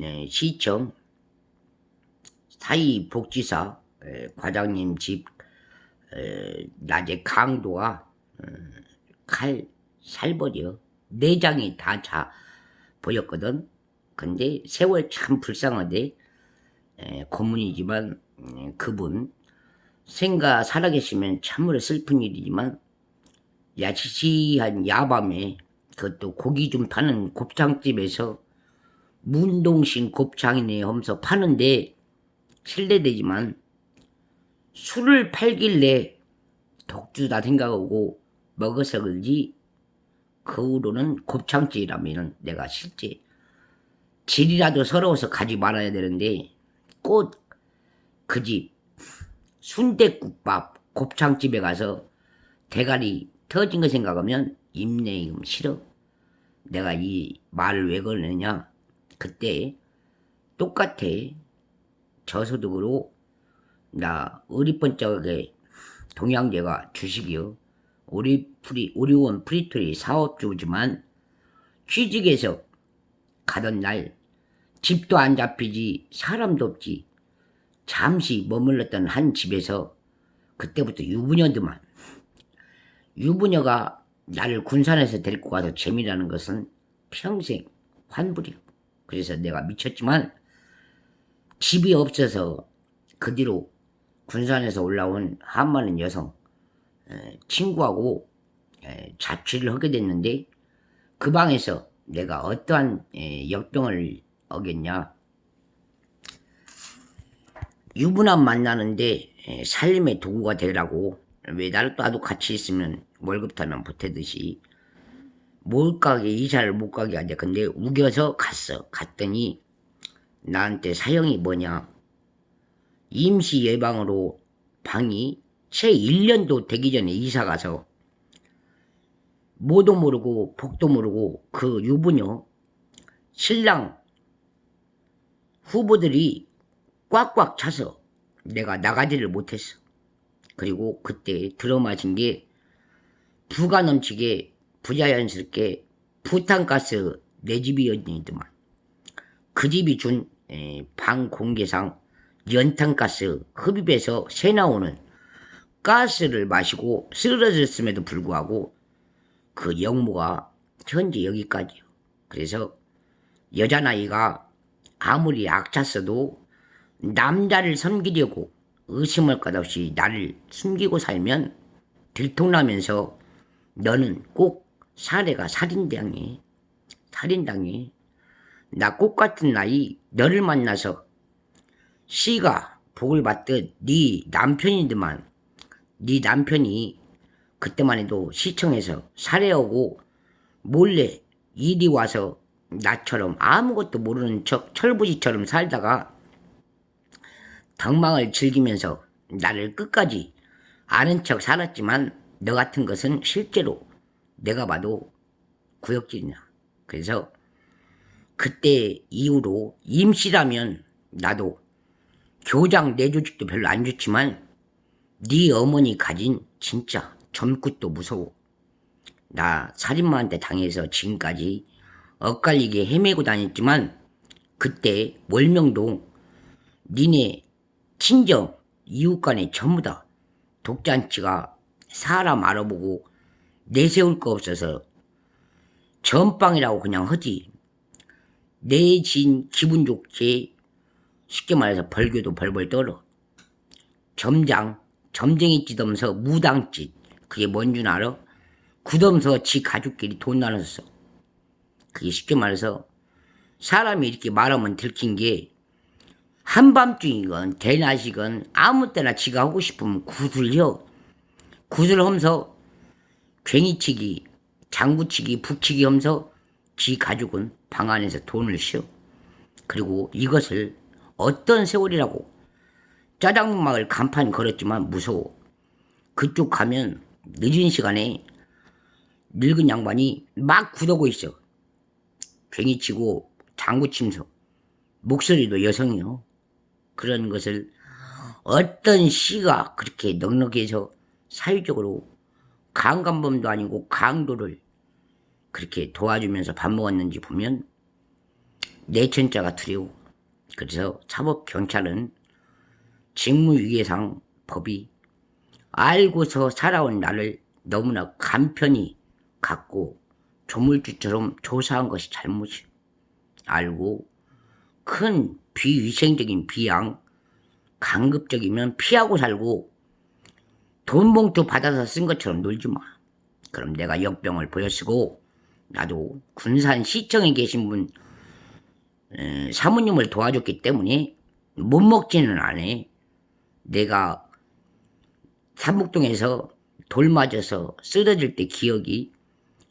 예, 시청 사이복지사 에, 과장님 집 에, 낮에 강도가 음, 칼 살버려 내장이 다 차 보였거든. 근데 세월 참 불쌍하대. 에, 고문이지만 음, 그분 생가 살아계시면 참으로 슬픈 일이지만 야시시한 야밤에 그것도 고기 좀 파는 곱창집에서 문동신 곱창이네 하면서 파는데 실례되지만 술을 팔길래 독주다 생각하고 먹어서 그런지 그 후로는 곱창집이라면 내가 실제 질이라도 서러워서 가지 말아야 되는데 꼭그집 순대국밥 곱창집에 가서 대가리 터진 거 생각하면 입내임 싫어. 내가 이 말을 왜 그러느냐. 그때 똑같아. 저소득으로 나 어리번쩍하게 동양제가 주식이요. 오리 프리, 오리온 프리토리 사업주지만 취직해서 가던 날 집도 안 잡히지 사람도 없지 잠시 머물렀던 한 집에서 그때부터 유부녀들만 유부녀가 나를 군산에서 데리고 가서 재미라는 것은 평생 환불이요. 그래서 내가 미쳤지만 집이 없어서 그 뒤로 군산에서 올라온 한마는 여성 에, 친구하고 에, 자취를 하게 됐는데 그 방에서 내가 어떠한 에, 역병을 어겼냐. 유부남 만나는데 에, 살림의 도구가 되라고 왜 나를 나도 같이 있으면 월급 타면 보태듯이 못 가게 이사를 못 가게 하자 근데 우겨서 갔어 갔더니 나한테 사형이 뭐냐 임시 예방으로 방이 채 1년도 되기 전에 이사 가서 뭐도 모르고 복도 모르고 그 유부녀 신랑 후보들이 꽉꽉 차서 내가 나가지를 못했어. 그리고 그때 들어마신 게 부가 넘치게 부자연스럽게 부탄가스 내 집이었니더만 그 집이 준 방 공개상 연탄가스 흡입해서 새 나오는 가스를 마시고 쓰러졌음에도 불구하고 그 영모가 현재 여기까지요. 그래서 여자 나이가 아무리 악찼어도 남자를 섬기려고 의심할 것 없이 나를 숨기고 살면 들통나면서 너는 꼭 사례가 살인당해. 살인당해. 나 꽃같은 나이 너를 만나서 씨가 복을 받듯 네 남편이더만 네 남편이 그때만 해도 시청에서 살해하고 몰래 일이 와서 나처럼 아무것도 모르는 척 철부지처럼 살다가 덕망을 즐기면서 나를 끝까지 아는 척 살았지만 너 같은 것은 실제로 내가 봐도 구역질이냐. 그래서 그때 이후로 임시라면 나도 교장 내 조직도 별로 안 좋지만 네 어머니 가진 진짜 점굿도 무서워. 나 살인마한테 당해서 지금까지 엇갈리게 헤매고 다녔지만 그때 월명동 니네 친정 이웃 간에 전부 다 독잔치가 사람 알아보고 내세울 거 없어서 전빵이라고 그냥 하지. 내진 기분 좋게 쉽게 말해서 벌교도 벌벌 떨어. 점장, 점쟁이 찌덤서 무당짓. 그게 뭔 줄 알아? 굳으면서 지 가족끼리 돈 나눠서. 그게 쉽게 말해서 사람이 이렇게 말하면 들킨 게 한밤중이건 대낮이건 아무 때나 지가 하고 싶으면 구슬려. 구슬 하면서 괭이치기, 장구치기, 북치기 하면서 지 가족은 방 안에서 돈을 쉬어. 그리고 이것을 어떤 세월이라고 짜장막을 간판 걸었지만 무서워. 그쪽 가면 늦은 시간에 늙은 양반이 막 굳어고 있어. 괭이 치고 장구 치면서 목소리도 여성이요. 그런 것을 어떤 시가 그렇게 넉넉해서 사회적으로 강간범도 아니고 강도를 그렇게 도와주면서 밥 먹었는지 보면 내천자가 두려워. 그래서 사법경찰은 직무유예상 법이 알고서 살아온 나를 너무나 간편히 갖고 조물주처럼 조사한 것이 잘못이야. 알고 큰 비위생적인 비양, 강급적이면 피하고 살고 돈 봉투 받아서 쓴 것처럼 놀지 마. 그럼 내가 역병을 보여쓰고 나도 군산 시청에 계신 분 에, 사모님을 도와줬기 때문에 못 먹지는 않아. 내가 삼북동에서 돌 맞아서 쓰러질 때 기억이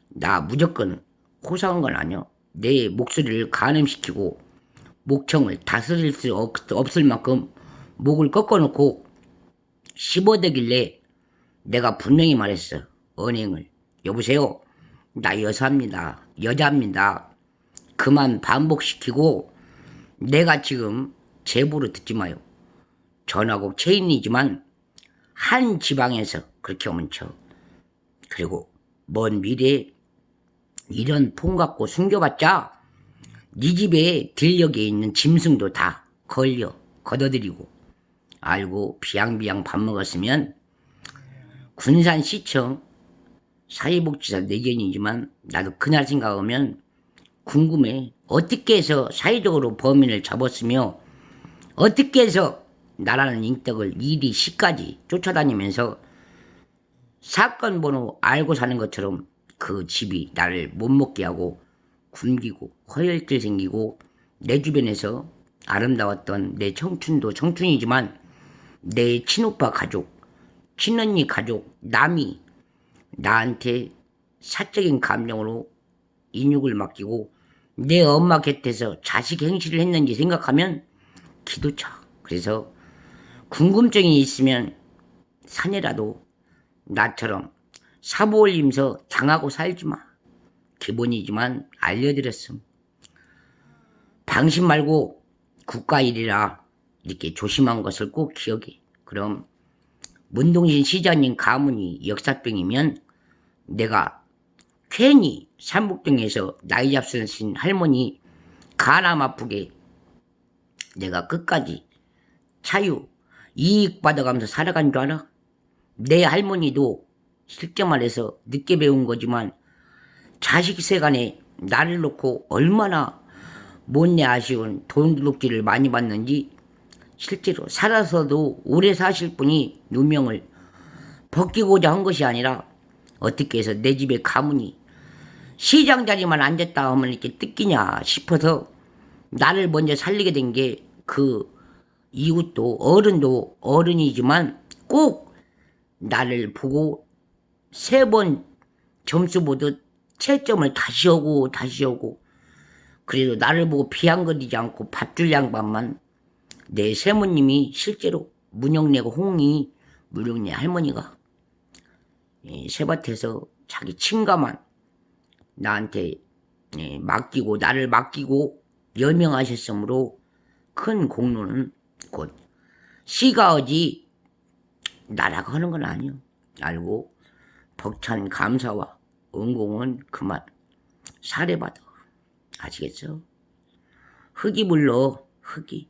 나 무조건 호소한 건 아니야. 내 목소리를 가늠시키고 목청을 다스릴 수 없, 없을 만큼 목을 꺾어놓고 씹어대길래 내가 분명히 말했어. 언행을. 여보세요. 나 여사입니다. 여자입니다. 그만 반복시키고 내가 지금 제보를 듣지 마요. 전화국 체인이지만 한 지방에서 그렇게 오면 쳐. 그리고 먼 미래에 이런 폰 갖고 숨겨봤자 네 집에 들녘에 있는 짐승도 다 걸려 걷어들이고 알고 비양비양 밥 먹었으면 군산시청 사회복지사 내견이지만 나도 그날 생각하면 궁금해. 어떻게 해서 사회적으로 범인을 잡았으며 어떻게 해서 나라는 인덕을 일이 시까지 쫓아다니면서 사건 번호 알고 사는 것처럼 그 집이 나를 못 먹게 하고 굶기고 허혈질 생기고 내 주변에서 아름다웠던 내 청춘도 청춘이지만 내 친오빠 가족, 친언니 가족, 남이 나한테 사적인 감정으로 인육을 맡기고 내 엄마 곁에서 자식 행실을 했는지 생각하면 기도차. 그래서 궁금증이 있으면 산이라도 나처럼 사보 올림서 당하고 살지 마. 기본이지만 알려드렸음. 방심 말고 국가 일이라 이렇게 조심한 것을 꼭 기억해. 그럼 문동신 시장님 가문이 역사병이면 내가 괜히 삼북동에서 나이 잡수신 할머니 가람 아프게 내가 끝까지 자유 이익 받아가면서 살아간 줄 알아? 내 할머니도 실제 말해서 늦게 배운 거지만 자식 세간에 나를 놓고 얼마나 못내 아쉬운 돈둑질을 많이 받는지 실제로 살아서도 오래 사실 분이 누명을 벗기고자 한 것이 아니라 어떻게 해서 내 집에 가문이 시장 자리만 앉았다 하면 이렇게 뜯기냐 싶어서 나를 먼저 살리게 된 게 그 이웃도 어른도 어른이지만 꼭 나를 보고 세 번 점수 보듯 채점을 다시 오고 다시 오고 그래도 나를 보고 비양거리지 않고 밥줄 양반만 내 세모님이 실제로 문영래가 홍이 문영래 할머니가 이 세밭에서 자기 친가만 나한테 예, 맡기고 나를 맡기고 여명하셨으므로 큰 공로는 곧 시가어지 나라가 하는 건 아니요. 알고 벅찬 감사와 은공은 그만 사례받아. 아시겠죠? 흙이 불러 흙이